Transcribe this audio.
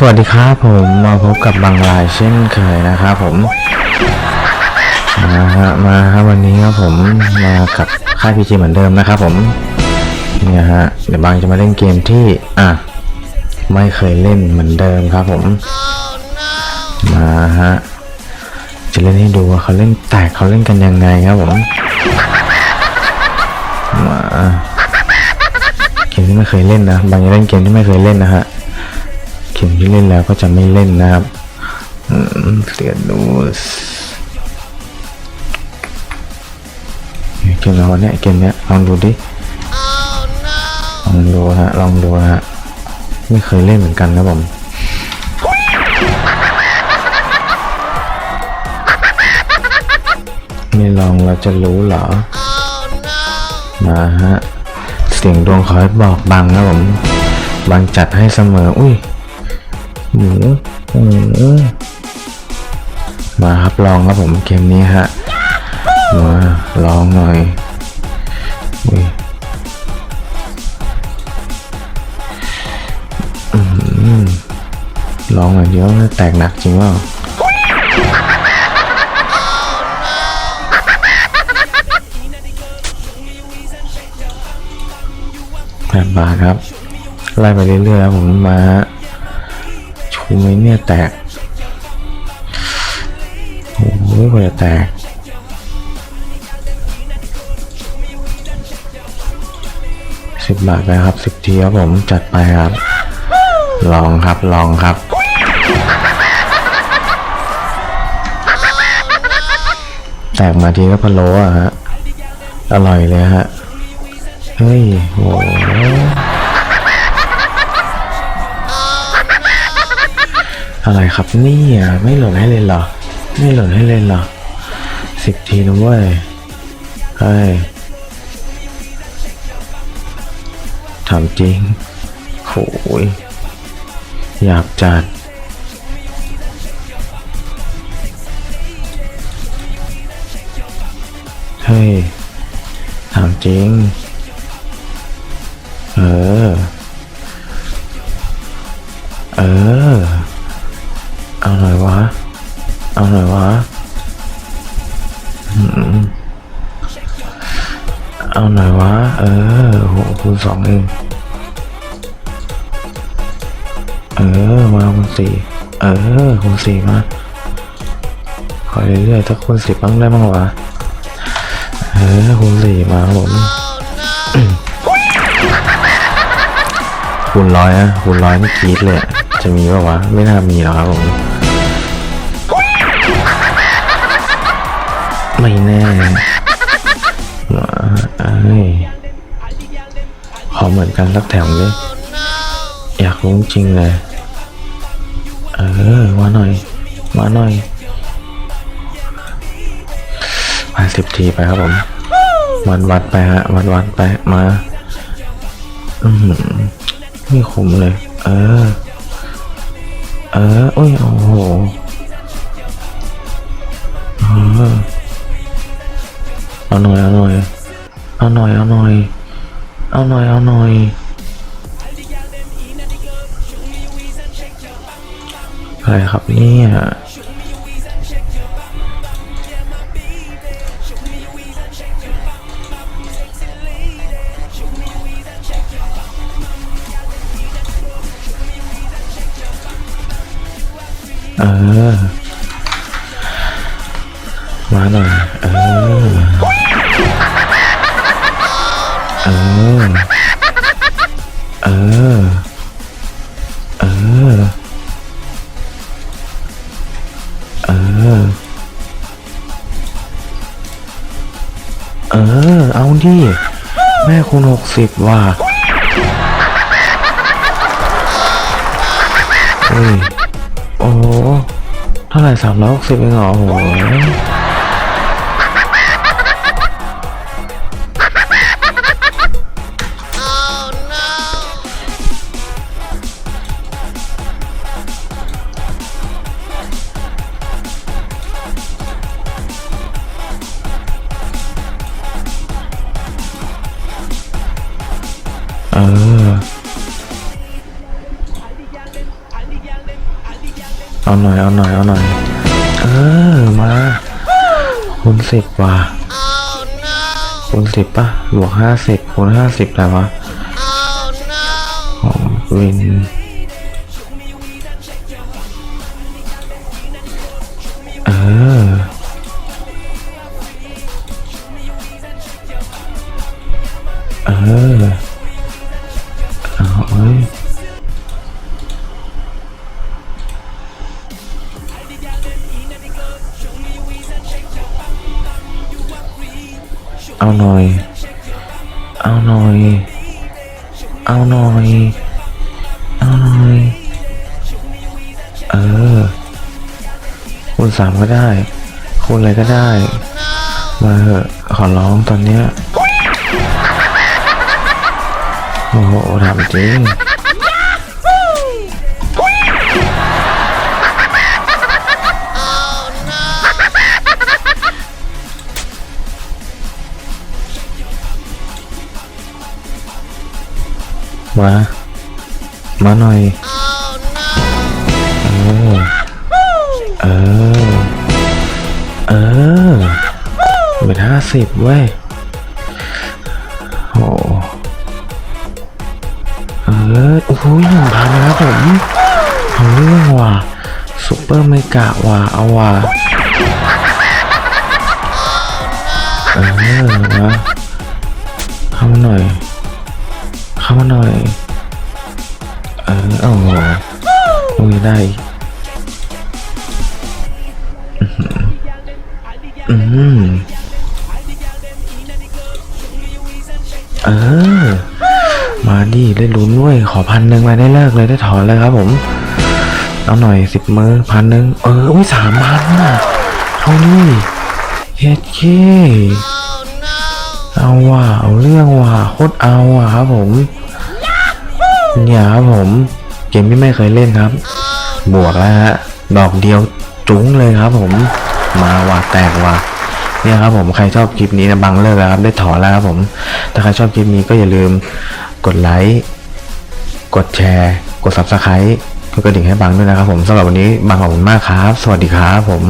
สวัสดีครับผมมาพบกับบางรายเช่นเคยนะครับผมมาฮะมาครับวันนี้ครับผมมากับค่ายพีจีเหมือนเดิมนะครับผมเนี่ยฮะเดี๋ยวบางจะมาเล่นเกมที่อะไม่เคยเล่นเหมือนเดิมครับผมมาฮะจะเล่นให้ดูว่าเขาเล่นแตกเขาเล่นกันยังไงครับผมมาเกมที่ไม่เคยเล่นนะบางจะเล่นเกมที่ไม่เคยเล่นนะฮะ เกมที่เล่นแล้วก็จะไม่เล่นนะครับอืมเสียดูสเกมอะไรวะเนี่ยเกมเนี้ยลองดูดิลองดูฮะลองดูฮะไม่เคยเล่นเหมือนกันนะผมไม่ลองเราจะรู้เหรอมาฮะ เสียงดวงขอให้บอกบังนะผม บังจัดให้เสมอ อุ้ย หมูเออมาครับลองครับผมเกมนี้ฮะมาลองหน่อยอุ้ยอื้อหือลองหน่อยเดี๋ยวแตกหนักจริงว่าแปดบาทครับ ไล่ไปเรื่อยๆครับผมมาฮะ ชูไหมเนี่ยแตกโอ้ยกว่าจะแตกสิบบาทไปครับสิบทีครับผมจัดไปครับ ลองครับลองครับแตกมาทีก็พะโล้อะฮะ อร่อยเลยฮะ เฮ้ยโห อะไรครับเนี่ยไม่หล่นให้เลยเหรอ ไม่หล่นให้เลยเหรอสิบทีนะเว้ยเฮ้ยถามจริงโหยอยากจัดเฮ้ยถามจริง เออ เออ เอาหน่อยวะ เอาหน่อยวะอืมเอาหน่อยวะ เออโหคูณสองเอง เออ มาคูณสี่ เออคูณสี่มา ขอเรื่อยๆถ้าคูณสิบบ้างได้บ้างวะ เออคูณสี่มาผมคูณร้อยนะคูณร้อยนี่กรีดเลย จะมีป่าวะ ไม่น่ามีหรอกครับผม ไม่แน่มาเอ้ขอเหมือนกันสักแถวเลยอยากรู้จริงเลย เออมาหน่อย มาหน่อยมาสิบทีไปครับผมวัดวัดไปฮะวัดวัดไปมาอืมไม่คุ้มเลย เออ เออโอ้ยโอ้โหเออ เอาหน่อยเอาหน่อยเอาหน่อยเอาหน่อยเอาหน่อยเอาหน่อยอะไรครับเนี่ยเออ มาหน่อย เออ ออ เออ เออ เออ เออ เอาดิ แม่คุณหกสิบว่ะเฮ้ย โอ้เท่าไหร่สามร้อยหกสิบเองเหรอโอ้โห ออเอาหน่อยเอาหน่อยเอาหน่อย เออมาคูณสิบว่ะคูณสิบป่ะบวกห้าสิบคูณห้าสิบอะไรวะของวินเออเออ เอาหน่อย เอาหน่อย เอาหน่อย เอาหน่อย เออ คูณสามก็ได้ คูณอะไรก็ได้ มาเถอะ ขอร้องตอนเนี้ย อ้โหถามจริงมา มาหน่อยเออเออ เออเป็นห้าสิบเว้ย อโอ้โหนึ่งพันแล้วผมเอาเรื่องว่ะซุปเปอร์เมกะว่ะเอาว่ะเออมาเข้ามาหน่อย เข้ามาหน่อย เออเอาโหตรงนี้ได้อือหืออืมเออ มาดิได้ลุ้นเว้ยขอพันหนึ่งมาได้เลิกเลยได้ถอนเลยครับผม เอาหน่อยสิบมือพันหนึ่งเอออุ้ยสามพันน่ะเอาดิเฮ็ดเคเอาว่ะเอาเรื่องว่ะโคตรเอาว่ะครับผมเนี่ยครับผมเกมที่ไม่เคยเล่นครับ บวกแล้วฮะดอกเดียวจุ้งเลยครับ ผมมาว่ะแตกว่ะเนี่ยครับผมใครชอบคลิปนี้นะบังเลิกแล้วครับได้ถอนแล้วครับผม ถ้าใครชอบคลิปนี้ก็อย่าลืม กดไลค์กดแชร์ กด subscribe กดกระดิ่งให้บังด้วยนะครับผมสำหรับวันนี้บังขอบคุณมากครับ สวัสดีครับผม